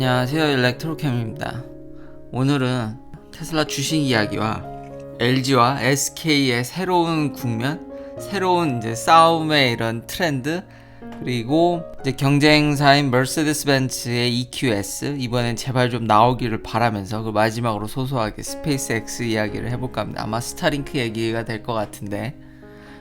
안녕하세요 일렉트로캠입니다. 오늘은 테슬라 주식 이야기와 LG와 SK의 새로운 국면 새로운 이제 싸움의 이런 트렌드 그리고 이제 경쟁사인 머세데스 벤츠의 EQS 이번엔 제발 좀 나오기를 바라면서 그 마지막으로 소소하게 스페이스 X 이야기를 해볼까 합니다. 아마 스타링크 얘기가 될 것 같은데.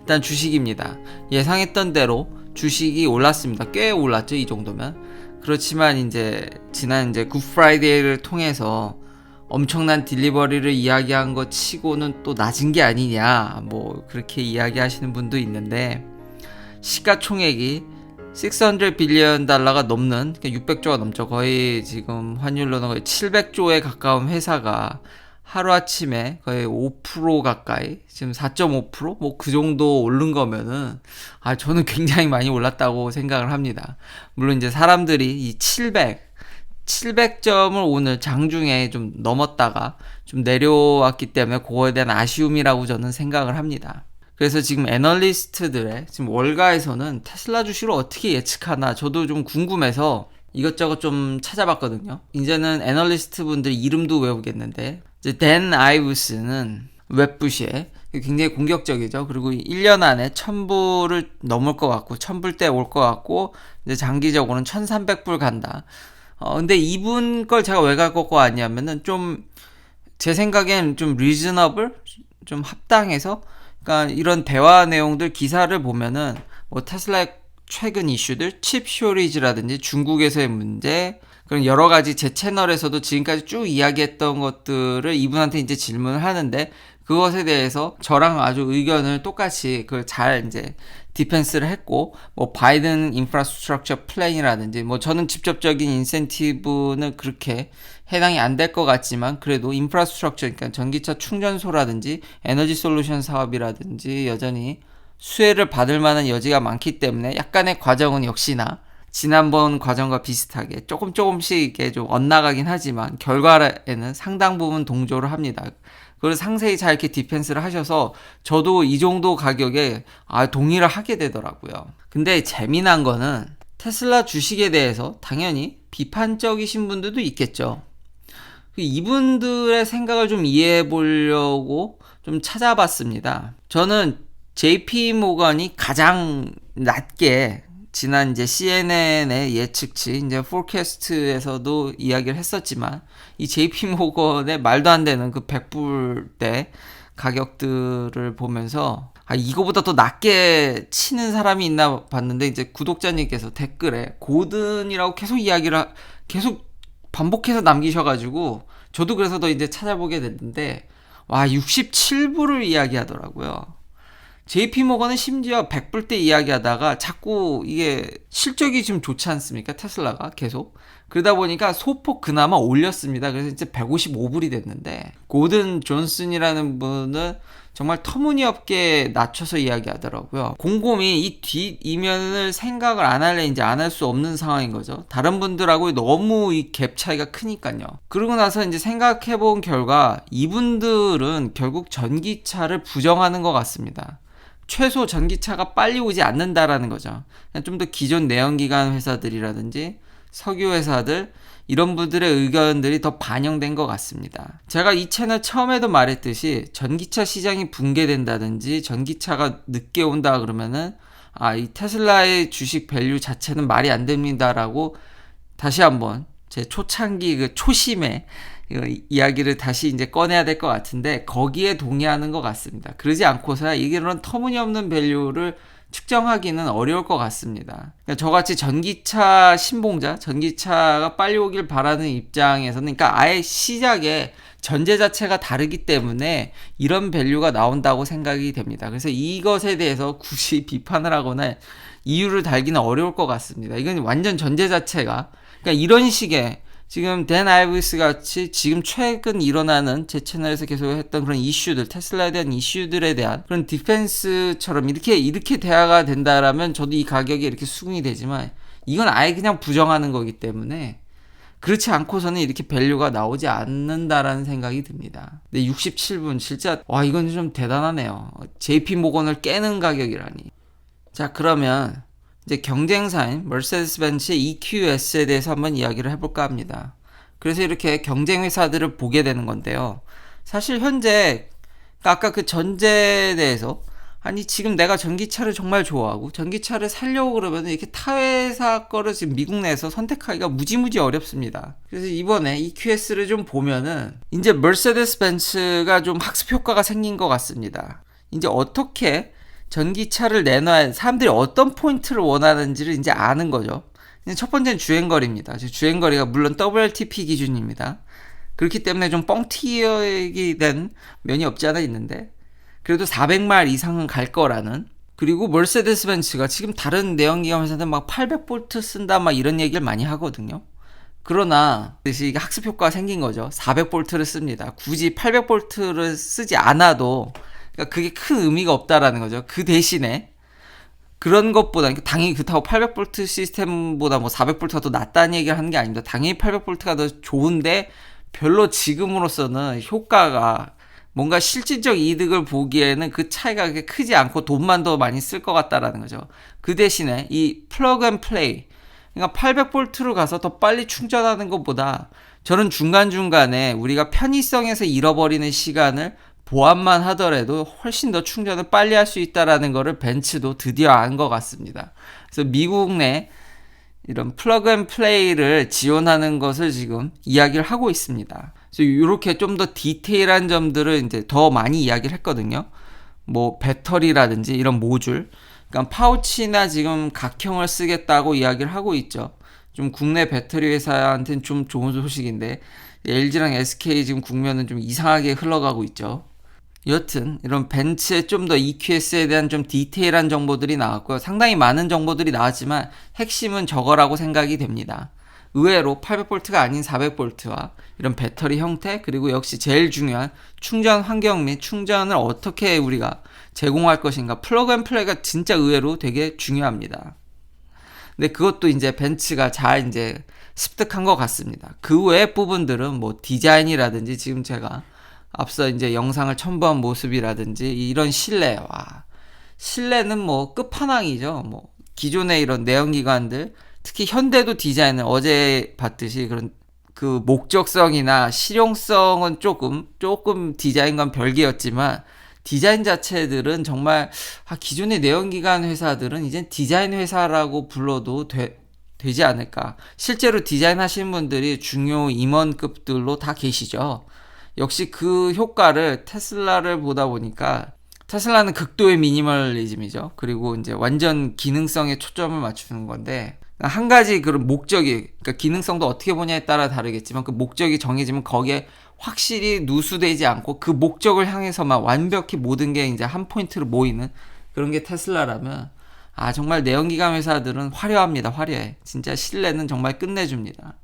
일단 주식입니다. 예상했던 대로 주식이 올랐습니다. 꽤 올랐죠 이 정도면 그렇지만 이제 지난 이제 굿프라이데이를 통해서 엄청난 딜리버리를 이야기한 것 치고는 또 낮은 게 아니냐 뭐 그렇게 이야기하시는 분도 있는데 시가총액이 600 빌리언 달러가 넘는 600조가 넘죠. 거의 지금 환율로는 거의 700조에 가까운 회사가 하루아침에 거의 5% 가까이 지금 4.5%뭐 그 정도 오른 거면은 아 저는 굉장히 많이 올랐다고 생각을 합니다. 물론 이제 사람들이 이 700, 700점을 오늘 장중에 좀 넘었다가 좀 내려왔기 때문에 그거에 대한 아쉬움이라고 저는 생각을 합니다. 그래서 지금 애널리스트들의 지금 월가에서는 테슬라 주식을 어떻게 예측하나 저도 좀 궁금해서 이것저것 좀 찾아봤거든요. 이제는 애널리스트 분들 이름도 외우겠는데 이제 댄 아이브스는 웹부시에 굉장히 공격적이죠. 그리고 1년 안에 1000불을 넘을 것 같고 1000불대 올것 같고 이제 장기적으로는 1300불 간다. 어 근데 이분 걸 제가 왜갈것 같냐면은 좀 제 생각엔 좀 리즈너블 좀 합당해서 그러니까 이런 대화 내용들 기사를 보면은 뭐 테슬라의 최근 이슈들 칩 쇼리지라든지 중국에서의 문제 그런 여러 가지 제 채널에서도 지금까지 쭉 이야기했던 것들을 이분한테 이제 질문을 하는데 그것에 대해서 저랑 아주 의견을 똑같이 그걸 잘 이제 디펜스를 했고 뭐 바이든 인프라스트럭처 플랜이라든지 뭐 저는 직접적인 인센티브는 그렇게 해당이 안 될 것 같지만 그래도 인프라스트럭처 그러니까 전기차 충전소라든지 에너지 솔루션 사업이라든지 여전히 수혜를 받을 만한 여지가 많기 때문에 약간의 과정은 역시나 지난번 과정과 비슷하게 조금 조금씩 이게 좀 엇나가긴 하지만 결과에는 상당 부분 동조를 합니다. 그걸 상세히 잘 이렇게 디펜스를 하셔서 저도 이 정도 가격에 아 동의를 하게 되더라고요. 근데 재미난 거는 테슬라 주식에 대해서 당연히 비판적이신 분들도 있겠죠. 이분들의 생각을 좀 이해해 보려고 좀 찾아봤습니다. 저는 JP 모건이 가장 낮게 지난 이제 CNN의 예측치 이제 포캐스트에서도 이야기를 했었지만 이 JP 모건의 말도 안 되는 그 100불대 가격들을 보면서 아 이거보다 더 낮게 치는 사람이 있나 봤는데 이제 구독자님께서 댓글에 고든이라고 계속 이야기를 하, 계속 반복해서 남기셔가지고 저도 그래서 더 이제 찾아보게 됐는데 와 67불을 이야기하더라고요. JP 모건은 심지어 100불대 이야기하다가 자꾸 이게 실적이 지금 좋지 않습니까? 테슬라가 계속. 그러다 보니까 소폭 그나마 올렸습니다. 그래서 이제 155불이 됐는데 고든 존슨이라는 분은 정말 터무니없게 낮춰서 이야기하더라고요. 곰곰이 이 뒷 이면을 생각을 안 할래 이제 안 할 수 없는 상황인 거죠. 다른 분들하고 너무 이 갭 차이가 크니까요. 그러고 나서 이제 생각해 본 결과 이분들은 결국 전기차를 부정하는 것 같습니다. 최소 전기차가 빨리 오지 않는다라는 거죠. 좀 더 기존 내연기관 회사들이라든지 석유 회사들 이런 분들의 의견들이 더 반영된 것 같습니다. 제가 이 채널 처음에도 말했듯이 전기차 시장이 붕괴된다든지 전기차가 늦게 온다 그러면은 아, 이 테슬라의 주식 밸류 자체는 말이 안 됩니다라고 다시 한번 제 초창기 그 초심에 이야기를 다시 이제 꺼내야 될 것 같은데 거기에 동의하는 것 같습니다. 그러지 않고서야 이런 터무니없는 밸류를 측정하기는 어려울 것 같습니다. 그러니까 저같이 전기차 신봉자, 전기차가 빨리 오길 바라는 입장에서는, 그러니까 아예 시작에 전제 자체가 다르기 때문에 이런 밸류가 나온다고 생각이 됩니다. 그래서 이것에 대해서 굳이 비판을 하거나 이유를 달기는 어려울 것 같습니다. 이건 완전 전제 자체가, 그러니까 이런 식의 지금 댄 아이브스 같이 지금 최근 일어나는 제 채널에서 계속 했던 그런 이슈들, 테슬라에 대한 이슈들에 대한 그런 디펜스처럼 이렇게, 이렇게 대화가 된다라면 저도 이 가격이 이렇게 수긍이 되지만 이건 아예 그냥 부정하는 거기 때문에 그렇지 않고서는 이렇게 밸류가 나오지 않는다라는 생각이 듭니다. 근데 67분 진짜 와 이건 좀 대단하네요. JP 모건을 깨는 가격이라니. 자 그러면 이제 경쟁사인 머세데스 벤츠의 EQS에 대해서 한번 이야기를 해볼까 합니다. 그래서 이렇게 경쟁 회사들을 보게 되는 건데요. 사실 현재 아까 그 전제에 대해서 아니 지금 내가 전기차를 정말 좋아하고 전기차를 살려고 그러면 이렇게 타회사 거를 지금 미국 내에서 선택하기가 무지무지 어렵습니다. 그래서 이번에 EQS를 좀 보면은 이제 머세데스 벤츠가 좀 학습 효과가 생긴 것 같습니다. 이제 어떻게 전기차를 내놔야 사람들이 어떤 포인트를 원하는지를 이제 아는 거죠. 첫 번째는 주행거리입니다. 주행거리가 물론 WLTP 기준입니다. 그렇기 때문에 좀 뻥튀기 된 면이 없지 않아 있는데 그래도 400마일 이상은 갈 거라는 그리고 멀세데스 벤츠가 지금 다른 내연기관 회사들 막 800볼트 쓴다 막 이런 얘기를 많이 하거든요. 그러나 이게 학습 효과가 생긴 거죠. 400볼트를 씁니다. 굳이 800볼트를 쓰지 않아도 그러니까 그게 큰 의미가 없다라는 거죠. 그 대신에 그런 것보다 그러니까 당연히 그렇다고 800볼트 시스템보다 뭐 400볼트가 더 낫다는 얘기를 하는 게 아닙니다. 당연히 800볼트가 더 좋은데 별로 지금으로서는 효과가 뭔가 실질적 이득을 보기에는 그 차이가 그렇게 크지 않고 돈만 더 많이 쓸 것 같다라는 거죠. 그 대신에 이 플러그 앤 플레이 그러니까 800볼트로 가서 더 빨리 충전하는 것보다 저는 중간중간에 우리가 편의성에서 잃어버리는 시간을 보완만 하더라도 훨씬 더 충전을 빨리 할 수 있다라는 것을 벤츠도 드디어 안 것 같습니다. 그래서 미국 내 이런 플러그 앤 플레이를 지원하는 것을 지금 이야기를 하고 있습니다. 그래서 이렇게 좀 더 디테일한 점들을 이제 더 많이 이야기를 했거든요. 뭐 배터리라든지 이런 모듈, 그러니까 파우치나 지금 각형을 쓰겠다고 이야기를 하고 있죠. 좀 국내 배터리 회사한테는 좀 좋은 소식인데 LG랑 SK 지금 국면은 좀 이상하게 흘러가고 있죠. 여튼 이런 벤츠의 좀 더 EQS에 대한 좀 디테일한 정보들이 나왔고요. 상당히 많은 정보들이 나왔지만 핵심은 저거라고 생각이 됩니다. 의외로 800볼트가 아닌 400볼트와 이런 배터리 형태 그리고 역시 제일 중요한 충전 환경 및 충전을 어떻게 우리가 제공할 것인가 플러그 앤 플레이가 진짜 의외로 되게 중요합니다. 근데 그것도 이제 벤츠가 잘 이제 습득한 것 같습니다. 그 외의 부분들은 뭐 디자인이라든지 지금 제가 앞서 이제 영상을 첨부한 모습이라든지 이런 실내와 실내는 뭐 끝판왕이죠. 뭐 기존의 이런 내연기관들 특히 현대도 디자인을 어제 봤듯이 그런 그 목적성이나 실용성은 조금 조금 디자인과 별개였지만 디자인 자체들은 정말 아, 기존의 내연기관 회사들은 이제 디자인 회사라고 불러도 되, 되지 않을까. 실제로 디자인 하시는 분들이 중요 임원급들로 다 계시죠. 역시 그 효과를 테슬라를 보다 보니까 테슬라는 극도의 미니멀리즘이죠. 그리고 이제 완전 기능성에 초점을 맞추는 건데 한 가지 그런 목적이 그러니까 기능성도 어떻게 보냐에 따라 다르겠지만 그 목적이 정해지면 거기에 확실히 누수되지 않고 그 목적을 향해서만 완벽히 모든 게 이제 한 포인트로 모이는 그런 게 테슬라라면 아 정말 내연기관 회사들은 화려합니다 화려해 진짜 실내는 정말 끝내줍니다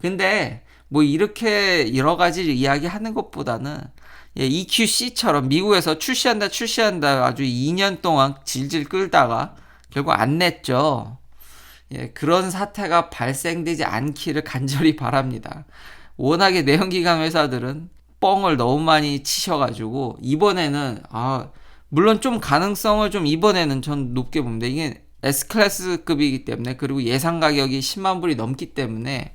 근데 뭐 이렇게 여러 가지 이야기하는 것보다는 예, EQC처럼 미국에서 출시한다 출시한다 아주 2년 동안 질질 끌다가 결국 안 냈죠. 예, 그런 사태가 발생되지 않기를 간절히 바랍니다. 워낙에 내연기관 회사들은 뻥을 너무 많이 치셔가지고 이번에는 아 물론 좀 가능성을 좀 이번에는 전 높게 봅니다. 이게 S 클래스급이기 때문에 그리고 예상 가격이 10만 불이 넘기 때문에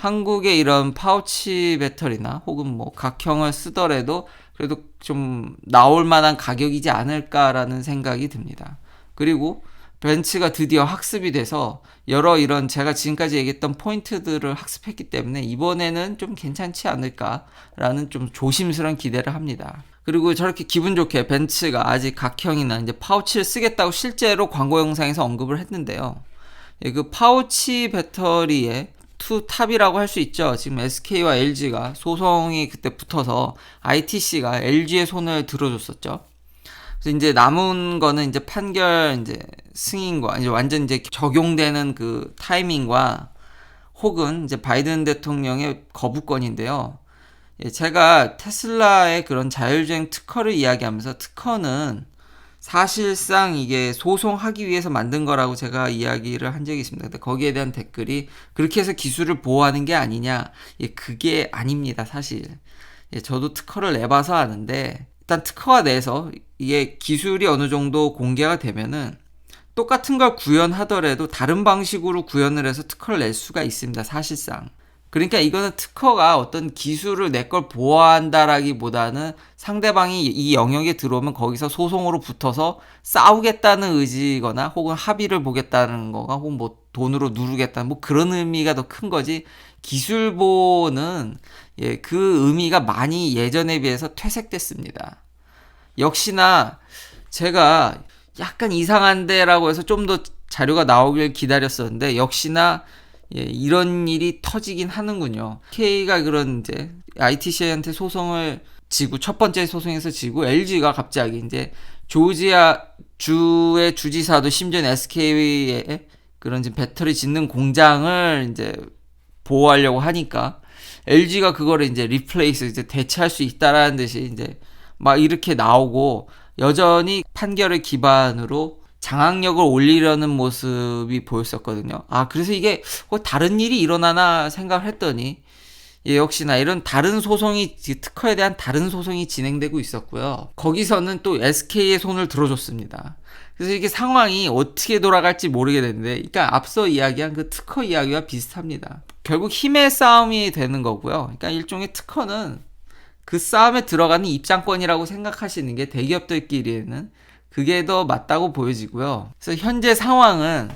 한국의 이런 파우치 배터리나 혹은 뭐 각형을 쓰더라도 그래도 좀 나올 만한 가격이지 않을까라는 생각이 듭니다. 그리고 벤츠가 드디어 학습이 돼서 여러 이런 제가 지금까지 얘기했던 포인트들을 학습했기 때문에 이번에는 좀 괜찮지 않을까라는 좀 조심스러운 기대를 합니다. 그리고 저렇게 기분 좋게 벤츠가 아직 각형이나 이제 파우치를 쓰겠다고 실제로 광고 영상에서 언급을 했는데요. 예, 그 파우치 배터리에 투탑이라고 할 수 있죠. 지금 SK와 LG가 소송이 그때 붙어서 ITC가 LG의 손을 들어줬었죠. 그래서 이제 남은 거는 이제 판결 이제 승인과 이제 완전 이제 적용되는 그 타이밍과 혹은 이제 바이든 대통령의 거부권인데요. 예, 제가 테슬라의 그런 자율주행 특허를 이야기하면서 특허는 사실상 이게 소송하기 위해서 만든 거라고 제가 이야기를 한 적이 있습니다. 근데 거기에 대한 댓글이 그렇게 해서 기술을 보호하는 게 아니냐. 예, 그게 아닙니다, 사실. 예, 저도 특허를 내봐서 아는데, 일단 특허가 내서 이게 기술이 어느 정도 공개가 되면은 똑같은 걸 구현하더라도 다른 방식으로 구현을 해서 특허를 낼 수가 있습니다. 사실상. 그러니까 이거는 특허가 어떤 기술을 내 걸 보호한다라기보다는 상대방이 이 영역에 들어오면 거기서 소송으로 붙어서 싸우겠다는 의지거나 혹은 합의를 보겠다는 거가 혹은 뭐 돈으로 누르겠다는 뭐 그런 의미가 더 큰 거지 기술보는 예, 그 의미가 많이 예전에 비해서 퇴색됐습니다. 역시나 제가 약간 이상한데라고 해서 좀 더 자료가 나오길 기다렸었는데 역시나 예, 이런 일이 터지긴 하는군요. K가 그런 이제 ITC한테 소송을 지고 첫 번째 소송에서 지고 LG가 갑자기 이제 조지아 주의 주지사도 심지어 SK의 그런 지금 배터리 짓는 공장을 이제 보호하려고 하니까 LG가 그거를 이제 리플레이스 이제 대체할 수 있다라는 듯이 이제 막 이렇게 나오고 여전히 판결을 기반으로 장악력을 올리려는 모습이 보였었거든요. 아, 그래서 이게 뭐 다른 일이 일어나나 생각을 했더니 예, 역시나 이런 다른 소송이 특허에 대한 다른 소송이 진행되고 있었고요. 거기서는 또 SK의 손을 들어줬습니다. 그래서 이게 상황이 어떻게 돌아갈지 모르게 되는데, 그러니까 앞서 이야기한 그 특허 이야기와 비슷합니다. 결국 힘의 싸움이 되는 거고요. 그러니까 일종의 특허는 그 싸움에 들어가는 입장권이라고 생각하시는 게 대기업들끼리는 그게 더 맞다고 보여지고요. 그래서 현재 상황은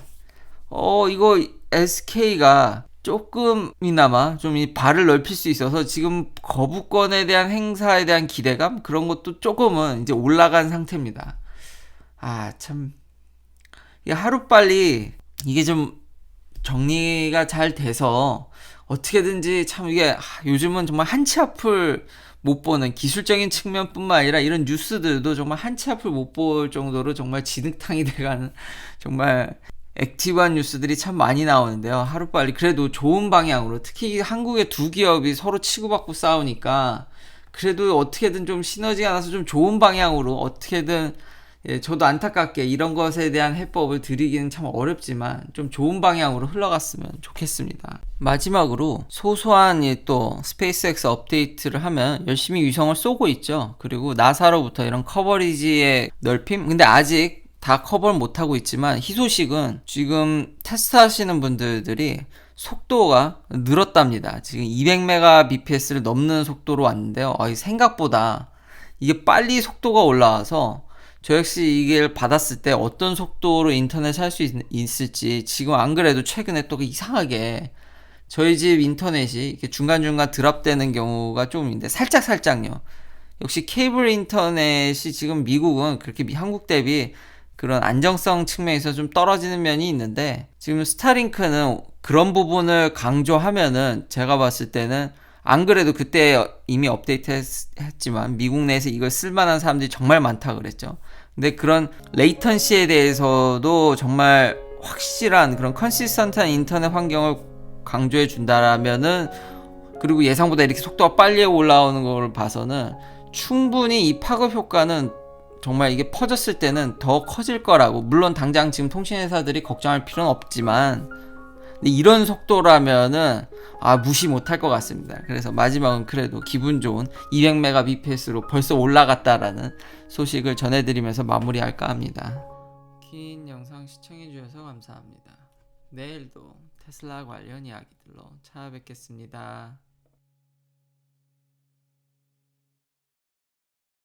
어 이거 SK가 조금이나마 좀 이 발을 넓힐 수 있어서 지금 거부권에 대한 행사에 대한 기대감 그런 것도 조금은 이제 올라간 상태입니다. 아 참 하루 빨리 이게 좀 정리가 잘 돼서 어떻게든지 참 이게 아, 요즘은 정말 한치 앞을 못 보는 기술적인 측면뿐만 아니라 이런 뉴스들도 정말 한치 앞을 못 볼 정도로 정말 진흙탕이 돼가는 정말 액티브한 뉴스들이 참 많이 나오는데요. 하루빨리 그래도 좋은 방향으로 특히 한국의 두 기업이 서로 치고받고 싸우니까 그래도 어떻게든 좀 시너지가 나서 좀 좋은 방향으로 어떻게든 예, 저도 안타깝게 이런 것에 대한 해법을 드리기는 참 어렵지만 좀 좋은 방향으로 흘러갔으면 좋겠습니다. 마지막으로 소소한 예, 또 스페이스X 업데이트를 하면 열심히 위성을 쏘고 있죠. 그리고 나사로부터 이런 커버리지의 넓힘? 근데 아직 다 커버를 못하고 있지만 희소식은 지금 테스트 하시는 분들이 속도가 늘었답니다. 지금 200mbps를 넘는 속도로 왔는데요. 아, 생각보다 이게 빨리 속도가 올라와서 저 역시 이걸 받았을 때 어떤 속도로 인터넷 할 수 있을지 지금 안 그래도 최근에 또 이상하게 저희 집 인터넷이 이렇게 중간중간 드랍되는 경우가 좀 있는데 살짝살짝요. 역시 케이블 인터넷이 지금 미국은 그렇게 한국 대비 그런 안정성 측면에서 좀 떨어지는 면이 있는데 지금 스타링크는 그런 부분을 강조하면은 제가 봤을 때는 안 그래도 그때 이미 업데이트 했, 지만 미국 내에서 이걸 쓸만한 사람들이 정말 많다 그랬죠. 근데 그런 레이턴시에 대해서도 정말 확실한 그런 컨시스턴트한 인터넷 환경을 강조해 준다라면은 그리고 예상보다 이렇게 속도가 빨리 올라오는 걸 봐서는 충분히 이 파급 효과는 정말 이게 퍼졌을 때는 더 커질 거라고. 물론 당장 지금 통신회사들이 걱정할 필요는 없지만 이런 속도라면은 아 무시 못할 것 같습니다. 그래서 마지막은 그래도 기분 좋은 200mbps로 벌써 올라갔다라는 소식을 전해드리면서 마무리할까 합니다. 긴 영상 시청해주셔서 감사합니다. 내일도 테슬라 관련 이야기들로 찾아뵙겠습니다.